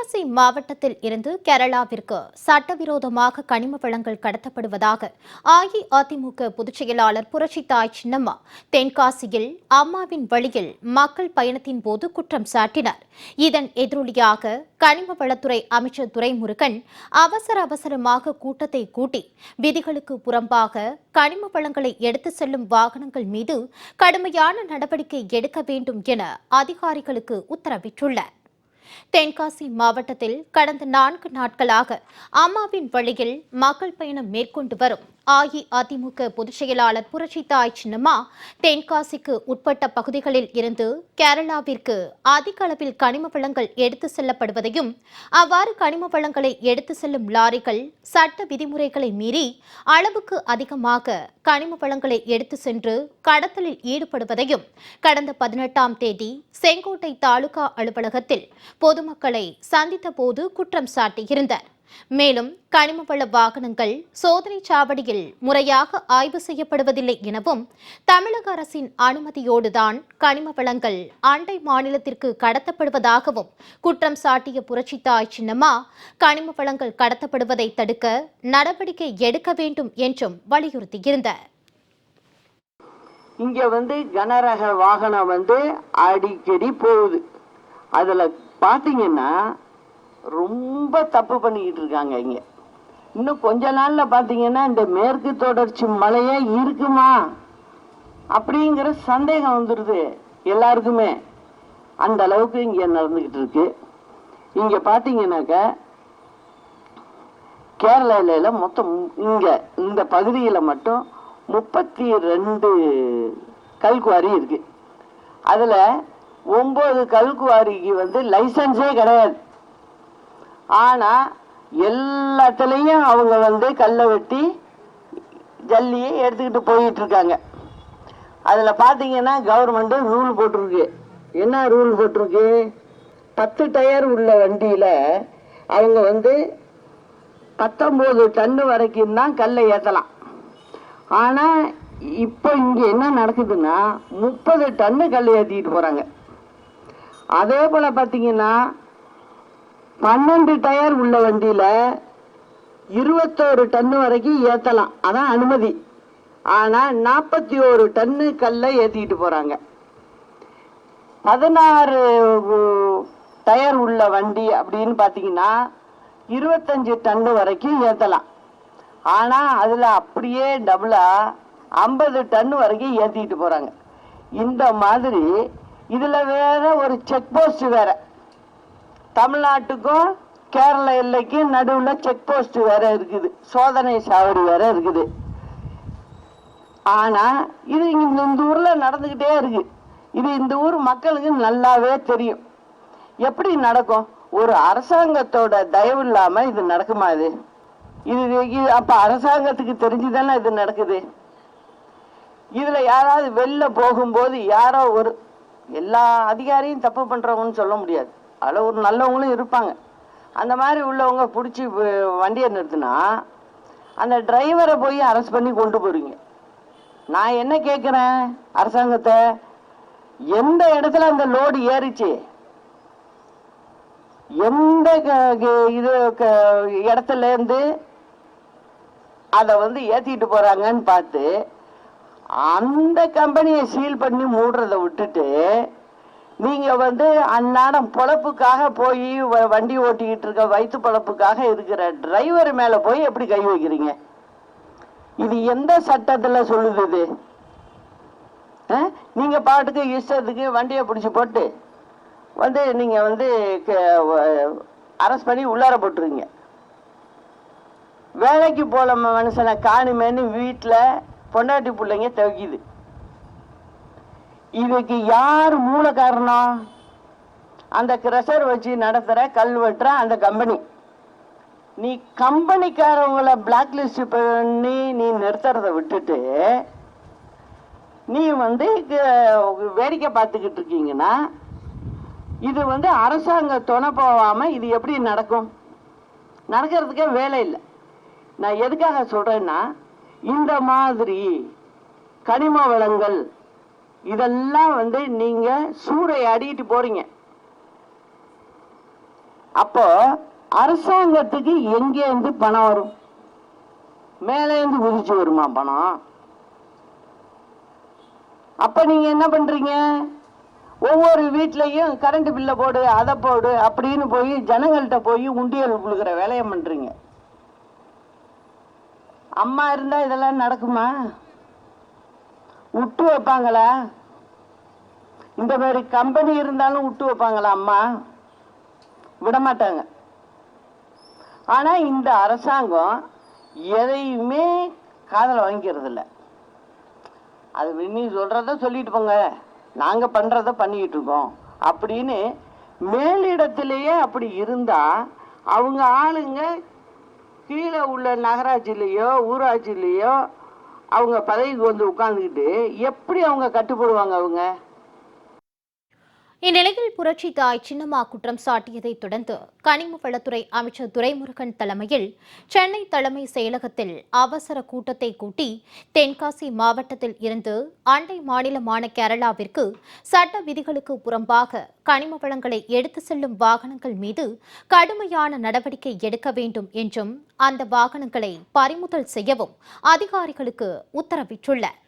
தென்காசி மாவட்டத்தில் இருந்து கேரளாவிற்கு சட்டவிரோதமாக கனிம வளங்கள் கடத்தப்படுவதாக அஇஅதிமுக பொதுச் செயலாளர் புரட்சித்தாய் சின்னம்மா தென்காசியில் அம்மாவின் வழியில் மக்கள் பயணத்தின் போது குற்றம் சாட்டினார். இதன் எதிரொலியாக கனிம வளத்துறை அமைச்சர் துரைமுருகன் அவசர அவசரமாக கூட்டத்தை கூட்டி விதிகளுக்கு புறம்பாக கனிம வளங்களை எடுத்து செல்லும் வாகனங்கள் மீது கடுமையான நடவடிக்கை எடுக்க வேண்டும் என அதிகாரிகளுக்கு உத்தரவிட்டுள்ளார். தென்காசி மாவட்டத்தில் கடந்த நான்கு நாட்களாக அம்மாவின் வழியில் மக்கள் பயணம் மேற்கொண்டு வரும் அஇஅதிமுக பொதுச் செயலாளர் புரட்சித்தாய் சின்னம்மா தென்காசிக்கு உட்பட்ட பகுதிகளில் இருந்து கேரளாவிற்கு அதிக அளவில் கனிம வளங்கள் எடுத்து செல்லப்படுவதையும் அவ்வாறு கனிம வளங்களை எடுத்து செல்லும் லாரிகள் சட்ட விதிமுறைகளை மீறி அளவுக்கு அதிகமாக கனிம வளங்களை எடுத்து சென்று கடத்தலில் ஈடுபடுவதையும் கடந்த பதினெட்டாம் தேதி செங்கோட்டை தாலுகா அலுவலகத்தில் பொதுமக்களை சந்தித்த போது குற்றம் சாட்டியிருந்தார். மேலும் கனிம வள வாகனங்கள் சோதனை சாவடியில் முறையாக ஆய்வு செய்யப்படுவதில்லை எனவும் தமிழக அரசின் அனுமதியோடுதான் கனிம வளங்கள் அண்டை மாநிலத்திற்கு கடத்தப்படுவதாகவும் குற்றம் சாட்டிய புரட்சித்தாய் சின்னம்மா கனிம வளங்கள் கடத்தப்படுவதை தடுக்க நடவடிக்கை எடுக்க வேண்டும் என்றும் வலியுறுத்தியிருந்தார். இங்க வந்து கனரக வாகனம் வந்து அடிக்கடி போகுது. அதுல பார்த்தீங்கன்னா ரொம்ப தப்பு பண்ணிக்கிட்டு இருக்காங்க இங்க. இன்னும் கொஞ்ச நாள்ல பார்த்தீங்கன்னா இந்த மேற்கு தொடர்ச்சி மலையே இருக்குமா? அப்படிங்கிற சந்தேகம் வந்துடுது எல்லாருக்குமே. அந்த அளவுக்கு இங்கே நடந்துக்கிட்டு இருக்கு இங்கே பார்த்தீங்கன்னாக்க கேரளாவில மொத்தம் இங்கே இந்த பகுதியில் மட்டும் முப்பத்தி ரெண்டு கல்குவாரி இருக்கு. அதில் ஒன்பது கல்குவாரிக்கு வந்து லைசன்ஸே கிடையாது. ஆனா எல்லாத்துலயும் அவங்க வந்து கல்லை வெட்டி ஜல்லியை எடுத்துக்கிட்டு போயிட்டு இருக்காங்க அதுல பாத்தீங்கன்னா கவர்மெண்ட் ரூல் போட்டிருக்கு. என்ன ரூல் போட்டிருக்கு? பத்து டயர் உள்ள வண்டியில அவங்க வந்து பத்தொன்பது டன்னு வரைக்கும் தான் கல்லை ஏத்தலாம். ஆனா இப்போ இங்க என்ன நடக்குதுன்னா முப்பது டன்னு கல் ஏத்திட்டு போறாங்க. அதே போல பாத்தீங்கன்னா பன்னெண்டு டயர் உள்ள வண்டியில இருபத்தோரு டன்னு வரைக்கும் ஏத்தலாம். அதான் அனுமதி. ஆனா நாற்பத்தி ஒரு டன்னு கல்லை ஏத்திட்டு போறாங்க. பதினாறு டயர் உள்ள வண்டி அப்படின்னு பாத்தீங்கன்னா இருபத்தஞ்சு டன்னு வரைக்கும் ஏத்தலாம். ஆனா அதுல அப்படியே டபுளா ஐம்பது டன்னு வரைக்கும் ஏத்திட்டு போறாங்க. இந்த மாதிரி இதுல வேற ஒரு செக் போஸ்ட் வேற. தமிழ்நாட்டுக்கும் கேரள எல்லைக்கும் நடுவுல செக் போஸ்ட் வேற இருக்குது. சோதனை சாவடி வேற இருக்குது. ஆனா இது இங்க இந்த ஊர்ல நடந்துகிட்டே இருக்கு. இது இந்த ஊர் மக்களுக்கு நல்லாவே தெரியும். எப்படி நடக்கும்? ஒரு அரசாங்கத்தோட தயவு இல்லாம இது நடக்குமா இது? இது இது அப்ப அரசாங்கத்துக்கு தெரிஞ்சுதானே இது நடக்குது? இதுல யாராவது வெளில போகும்போது யாரோ ஒரு எல்லா அதிகாரியும் தப்பு பண்றவங்கன்னு சொல்ல முடியாது. அதில் ஒரு நல்லவங்களும் இருப்பாங்க. அந்த மாதிரி உள்ளவங்க பிடிச்சி வண்டியை நிறுத்தினா அந்த டிரைவரை போய் அரெஸ்ட் பண்ணி கொண்டு போறீங்க. நான் என்ன கேட்குறேன் அரசாங்கத்தை? எந்த இடத்துல அந்த லோடு ஏறிச்சு? எந்த க- க- இது க- இடத்துல இருந்து அதை வந்து ஏற்றிட்டு போகிறாங்கன்னு பார்த்து அந்த கம்பெனியை சீல் பண்ணி மூடுறத விட்டுட்டு நீங்கள் வந்து அந்நாடம் பொழப்புக்காக போய் வ- வண்டி ஓட்டிக்கிட்டு இருக்க வயிற்று பொழப்புக்காக இருக்கிற டிரைவர் மேலே போய் எப்படி கை வைக்கிறீங்க? இது எந்த சட்டத்தில் சொல்லுது இது? நீங்கள் பாட்டுக்கு இஷ்டத்துக்கு வண்டியை பிடிச்சி போட்டு வந்து நீங்கள் வந்து அரெஸ்ட் பண்ணி உள்ளார போட்டுருங்க. வேலைக்கு போல மனுஷனை காணுமேன்னு வீட்டில் பொண்டாட்டி பிள்ளைங்க துவைக்குது இதுக்கு யார் மூல காரணம் அந்த கிரஷர் வச்சு நடத்துற கல் வெட்டுற அந்த கம்பெனி நீ கம்பெனிக்காரவங்கள பிளாக் லிஸ்ட் பண்ணி நீ நிறுத்துறத விட்டுட்டு நீ வந்து வேடிக்கை பார்த்துக்கிட்டு இருக்கீங்கன்னா இது வந்து அரசாங்க துணை போகாம இது எப்படி நடக்கும்? நடக்கிறதுக்கே வேலை இல்லை. நான் எதுக்காக சொல்றேன்னா இந்த மாதிரி கனிம வளங்கள் இதெல்லாம் வந்து நீங்க சூறையாடிட்டு போறீங்க. அப்போ அரசாங்கத்துக்கு எங்கேருந்து பணம் வரும்? மேலேருந்து குதிச்சு வருமா பணம்? அப்ப நீங்க என்ன பண்றீங்க? ஒவ்வொரு வீட்லையும் கரண்ட் பில்ல போடு அதை போடு அப்படின்னு போய் ஜனங்கள்கிட்ட போய் உண்டியல் கொடுக்குற வேலையை பண்றீங்க. அம்மா இருந்தா இதெல்லாம் நடக்குமா? விட்டு வைப்பாங்களா? இந்த மாதிரி கம்பெனி இருந்தாலும் விட்டு வைப்பாங்களா அம்மா? விட மாட்டாங்க ஆனா இந்த அரசாங்கம் எதையுமே காதல வாங்கிக்கிறதில்ல. அது நீ சொல்றத சொல்லிட்டு போங்க. நாங்க பண்றத பண்ணிக்கிட்டு இருக்கோம். அப்படின்னு மேலிடத்திலேயே அப்படி இருந்தா அவங்க ஆளுங்க கீழே உள்ள நகராட்சியிலையோ ஊராட்சியிலையோ அவங்க பதவிக்கு வந்து உட்காந்துக்கிட்டு எப்படி அவங்க கட்டுப்படுவாங்க அவங்க? இந்நிலையில் புரட்சி தாய் சின்னம்மா குற்றம் சாட்டியதைத் தொடர்ந்து கனிம வளத்துறை அமைச்சர் துரைமுருகன் தலைமையில் சென்னை தலைமை செயலகத்தில் அவசர கூட்டத்தை கூட்டி தென்காசி மாவட்டத்தில் இருந்து அண்டை மாநிலமான கேரளாவிற்கு சட்ட விதிகளுக்கு புறம்பாக கனிம வளங்களை எடுத்து செல்லும் வாகனங்கள் மீது கடுமையான நடவடிக்கை எடுக்க வேண்டும் என்றும் அந்த வாகனங்களை பறிமுதல் செய்யவும் அதிகாரிகளுக்கு உத்தரவிட்டுள்ளார்